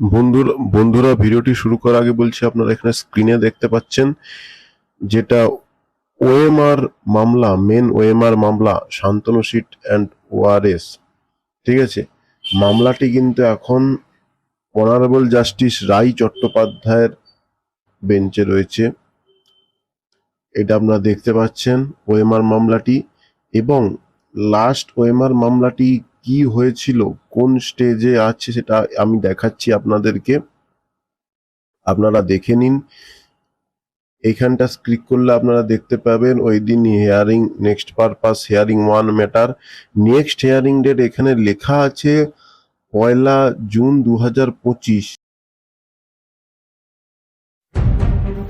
বন্ধুরা বন্ধুরা ভিডিওটি শুরু করার আগে বলছি, আপনারা এখানে স্ক্রিনে দেখতে পাচ্ছেন যেটা ওএমআর মামলা মেন ওএমআর মামলা, শান্তনু সিট অ্যান্ড ওআরএস ঠিক আছে? মামলাটি কিন্তু এখন অনারেবল জাস্টিস রাই চট্টোপাধ্যায়ের বেঞ্চে রয়েছে। এটা আপনারা দেখতে পাচ্ছেন ওএমআর মামলাটি। এবং লাস্ট ওএমআর মামলাটি কি হয়েছিল? কোন স্টেজে আছে সেটা আমি দেখাচ্ছি আপনাদেরকে। আপনারা দেখে নিন। এইখানটা ক্লিক করলে আপনারা দেখতে পাবেন ওই দিন hearing next purpose hearing one matter next hearing date এখানে লেখা আছে পয়লা জুন দু হাজার পঁচিশ।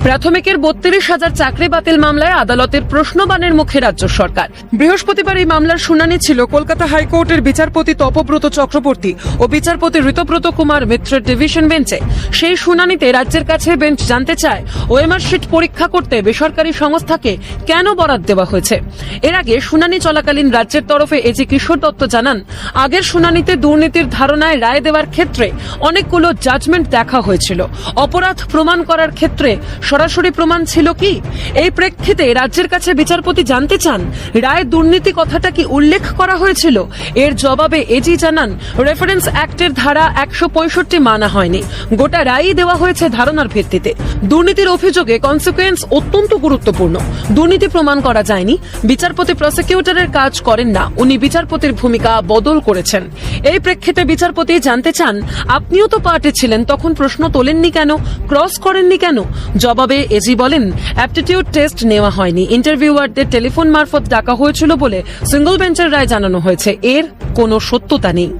প্রাথমিকের বত্রিশ হাজার চাকরি বাতিল মামলায় আদালতের প্রশ্নবানের মুখে রাজ্য সরকার। বৃহস্পতিবার এই মামলার শুনানি ছিল কলকাতা হাইকোর্টের বিচারপতি তপব্রত চক্রবর্তী ও বিচারপতি ঋতব্রত কুমার মিত্রের ডিভিশন বেঞ্চে। সেই শুনানিতে রাজ্যের কাছে বেঞ্চ জানতে চায়, ওএমআর শিট পরীক্ষা করতে বেসরকারি সংস্থাকে কেন বরাদ দেওয়া হয়েছে? এর আগে শুনানি চলাকালীন রাজ্যের তরফে এজি কিশোর দত্ত জানান, আগের শুনানিতে দুর্নীতির ধারণায় রায় দেওয়ার ক্ষেত্রে অনেকগুলো জাজমেন্ট দেখা হয়েছিল। অপরাধ প্রমাণ করার ক্ষেত্রে সরাসরি প্রমাণ ছিল কি? এই প্রেক্ষিতে রাজ্যের কাছে বিচারপতি জানতে চান, রায় দুর্নীতি কথাটা কি উল্লেখ করা হয়েছিল? এর জবাবে এজি জানান, রেফারেন্স অ্যাক্টের ধারা একশো পঁয়ষট্টি মানা হয়নি। গোটা রায়ই দেওয়া হয়েছে ধারণার ভিত্তিতে। দুর্নীতির অভিযোগে কনসিকুয়েন্স অত্যন্ত গুরুত্বপূর্ণ। দুর্নীতি প্রমাণ করা যায়নি। বিচারপতি প্রসিকিউটরের কাজ করেন না। উনি বিচারপতির ভূমিকা বদল করেছেন। এই প্রেক্ষিতে বিচারপতি জানতে চান, আপনিও তো পার্টি ছিলেন, তখন প্রশ্ন তোলেননি কেন? ক্রস করেননি কেন? জবাবে এজি বলেন অ্যাপটিটিউড টেস্ট নেওয়া হয়নি। ইন্টারভিউয়ারদের টেলিফোন মারফত ডাকা হয়েছিল বলে সিঙ্গল বেঞ্চের রায় জানানো হয়েছে। এর কোনো সত্যতা নেই।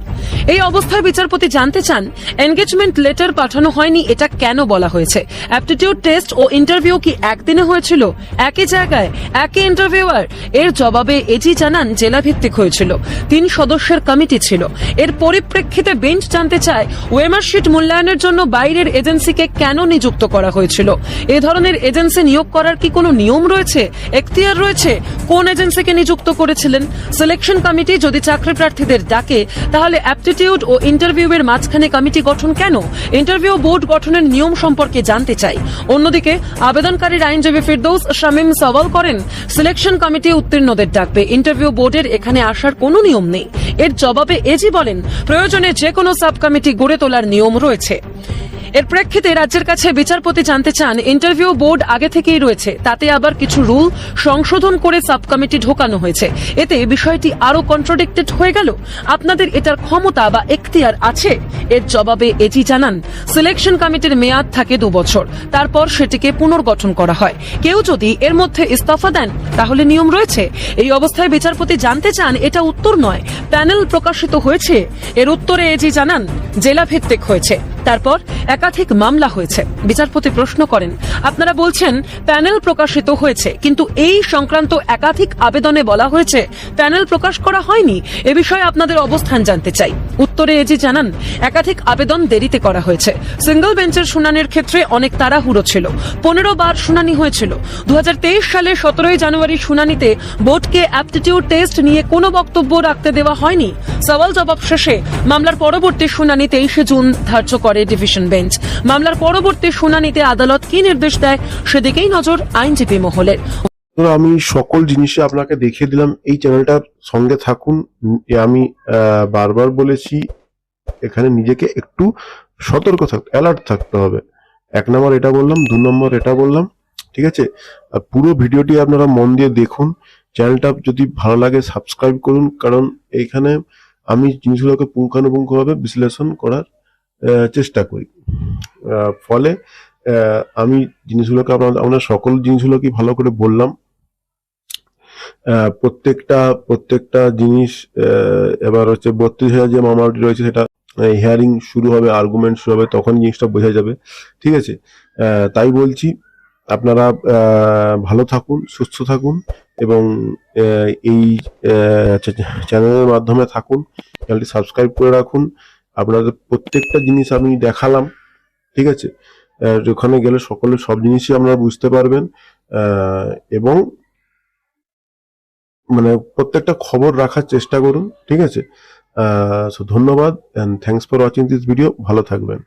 এই অবস্থায় বিচারপতি জানতে চান এনগেজমেন্ট লেটার পাঠানো হয়নি, এটা কেন বলা হয়েছে? অ্যাপটিটিউড টেস্ট ও ইন্টারভিউ কি একদিনে হয়েছিল? একই জায়গায়, একই ইন্টারভিউয়ার এর জবাবে এজি জানান জেলা ভিত্তিক হয়েছিল। তিন সদস্যের কমিটি ছিল। এর পরিপ্রেক্ষিতে বেঞ্চ জানতে চায় ওয়েমার শিট মূল্যায়নের জন্য বাইরের এজেন্সিকে কেন নিযুক্ত করা হয়েছিল? এ ধরনের এজেন্সি নিয়োগ করার কি কোনো নিয়ম রয়েছে? এখতিয়ার রয়েছে? কোন এজেন্সিকে নিযুক্ত করেছিলেন? সিলেকশন কমিটি যদি চাকরি প্রার্থীদের ডাকে, তাহলে অ্যাপটিটিউড ও ইন্টারভিউয়ের মাঝখানে কমিটি গঠন কেন? ইন্টারভিউ বোর্ড গঠনের নিয়ম সম্পর্কে জানতে চাই। অন্যদিকে, আবেদনকারীর আইনজীবী ফিরদৌস শামীম সওয়াল করেন সিলেকশন কমিটি উত্তীর্ণদের ডাকবে। ইন্টারভিউ বোর্ডের এখানে আসার কোনো নিয়ম নেই। এর জবাবে এজি বলেন, প্রয়োজনে যে কোনো সাব কমিটি গড়ে তোলার নিয়ম রয়েছে। এর প্রেক্ষিতে রাজ্যের কাছে বিচারপতি জানতে চান, ইন্টারভিউ বোর্ড আগে থেকেই রয়েছে, তাতে আবার কিছু রুল সংশোধন করে সাব কমিটি ঢোকানো হয়েছে। এতে বিষয়টি আরও কন্ট্রোডিক্টেড হয়ে গেল? আপনাদের এটার ক্ষমতা বা এখতিয়ার আছে? এর জবাবে এজি জানান সিলেকশন কমিটির মেয়াদ থাকে দু বছর। তারপর সেটিকে পুনর্গঠন করা হয়। কেউ যদি এর মধ্যে ইস্তফা দেন, তাহলে নিয়ম রয়েছে। এই অবস্থায় বিচারপতি জানতে চান, এটা উত্তর নয়, প্যানেল প্রকাশিত হয়েছে। এর উত্তরে এজি জানান জেলা ভিত্তিক হয়েছে। তারপর একাধিক মামলা হয়েছে। বিচারপতি প্রশ্ন করেন, আপনারা বলছেন প্যানেল প্রকাশিত হয়েছে, কিন্তু এই সংক্রান্ত একাধিক আবেদনে বলা হয়েছে প্যানেল প্রকাশ করা হয়নি। এ বিষয়ে আপনাদের অবস্থান জানতে চাই। উত্তরে এজি জানান, একাধিক আবেদন দেরিতে করা হয়েছে। সিঙ্গল বেঞ্চের শুনানির ক্ষেত্রে অনেক তাড়াহুড়ো ছিল। পনেরো বার শুনানি হয়েছিল। দু সালে সতেরোই জানুয়ারি শুনানিতে বোর্ডকে অ্যাপটিটিউড টেস্ট নিয়ে কোনো বক্তব্য রাখতে দেওয়া হয়নি। সওয়াল জবাব শেষে মামলার পরবর্তী শুনানি তেইশে জুন ধার্য করে ডিভিশন বেঞ্চ। মামলার পরবর্তী শুনানিতে আদালত কি নির্দেশ দেয় সেদিকেই নজর আইনজীবী মহলের। আমি সকল জিনিসে আপনাকে দেখিয়ে দিলাম। এই চ্যানেলটার সঙ্গে থাকুন। আমি বারবার বলেছি, এখানে নিজেকে একটু সতর্ক থাকতে অ্যালার্ট থাকতে হবে। এক নম্বর এটা বললাম, দু নম্বর এটা বললাম, ঠিক আছে? আর পুরো ভিডিওটি আপনারা মন দিয়ে দেখুন। চ্যানেলটা যদি ভালো লাগে সাবস্ক্রাইব করুন। কারণ এইখানে আমি জিনিসগুলোকে পুঙ্খানুপুঙ্খভাবে বিশ্লেষণ করার চেষ্টা করি। ফলে আমি জিনিসগুলোকে আপনার আমরা সকল জিনিসগুলোকে ভালো করে বললাম। প্রত্যেকটা প্রত্যেকটা জিনিস এবার হচ্ছে বত্রিশ হাজার যে মামলাটি রয়েছে সেটা হিয়ারিং শুরু হবে আর্গুমেন্ট শুরু হবে, তখন জিনিসটা বোঝা যাবে। ঠিক আছে? তাই বলছি, আপনারা ভালো থাকুন, সুস্থ থাকুন এবং এই চ্যানেলের মাধ্যমে থাকুন। চ্যানেলটি সাবস্ক্রাইব করে রাখুন। আপনাদের প্রত্যেকটা জিনিস আমি দেখালাম, ঠিক আছে? ওখানে গেলে সকলে সব জিনিসই আপনারা বুঝতে পারবেন এবং মানে প্রত্যেকটা খবর রাখার চেষ্টা করুন, ঠিক আছে? সো ধন্যবাদ and thanks for watching this video ভালো থাকবেন।